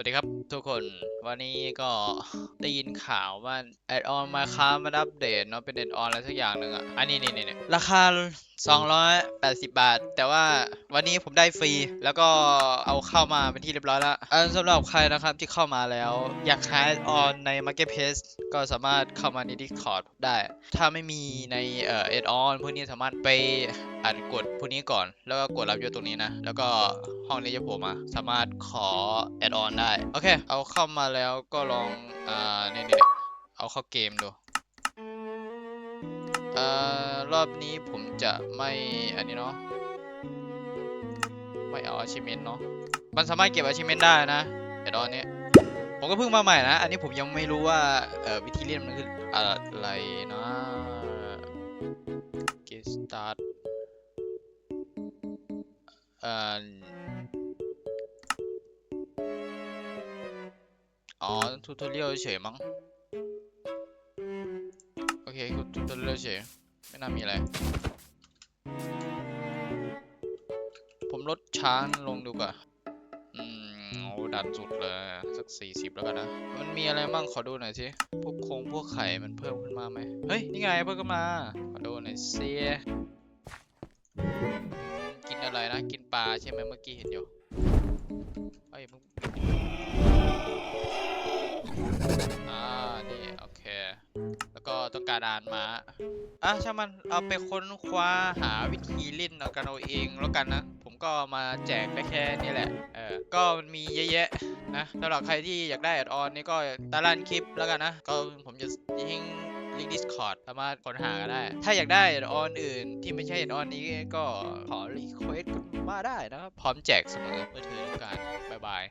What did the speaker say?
วัสดีครับทุกคนวันนี้ก็ได้ยินข่าวว่าแอดออนมาค้ามาอัปเดตเนาะเป็นแอดออนอะไรสักอย่างหนึ่งอะอันนี้นี่นี่ราคา 280 บาท แต่ว่าวันนี้ผมได้ฟรี แล้วก็เอาเข้ามาเป็นที่เรียบร้อยแล้วอันสำหรับใครนะครับที่เข้ามาแล้ว อยากหาแอดออนใน Marketplace ก็สามารถเข้ามาใน Discord ได้ ถ้าไม่มีในเอ่อแอดออนพวกนี้สามารถไปอ่านกดพวกนี้ก่อน แล้วก็กดรับยศตรงนี้นะ แล้วก็ห้องนี้จะโผล่มา สามารถขอแอดออนได้ โอเค เอาเข้ามาแล้วก็ลองอ่าเนี่ยเนี่ยเอาเข้าเกมดู อ่อรอบนี้ผมจะไม่อันนี้เนาะไม่เอา achievement เนาะมันสามารถเก็บ achievement ได้นะแอดออนนี้ผมก็เพิ่งมาใหม่นะ อันนี้ผมยังไม่รู้ว่าเอ่อวิธีเล่นมันคืออะไรนะ get start เอ่ออ๋อทูทอเรียลเฉยมั้ง เคทูทอเรียลเฉยไม่น่ามีอะไร ผมลดช้างลงดูกว่อืมโอ้ดันสุดเลย สักสี่สิบแล้วกันนะ มันมีอะไรบ้างขอดูหน่อยสิ พวกโครงพวกไข่มันเพิ่มขึ้นมาไหม เฮ้ย นี่ไงเพิ่มขึ้นมา ขอดูหน่อยสิอืมกินอะไรนะ กินปลาใช่ไหมเมื่อกี้เห็นอยู่เอ้ยมึงอ่า นี่ โอเคแล้ว การอ่านมาอะช่างมันเอาไปค้นคว้าหาวิธีเล่นเอากันเอาเองแล้วกันนะ ผมก็มาแจกได้แค่นี้แหละ เออ ก็มันมีเยอะแยะนะสำหรับใครที่อยากได้แอดออนนี่ก็ตารางคลิปแล้วกันนะ ก็ผมจะทิ้งลิงก์ Discord สามารถค้นหากันได้ ถ้าอยากได้แอดออนอื่นที่ไม่ใช่แอดออนนี้ก็ขอรีเควสต์มาได้นะครับ พร้อมแจกเสมอเมื่อเธอต้องการ บ๊ายบาย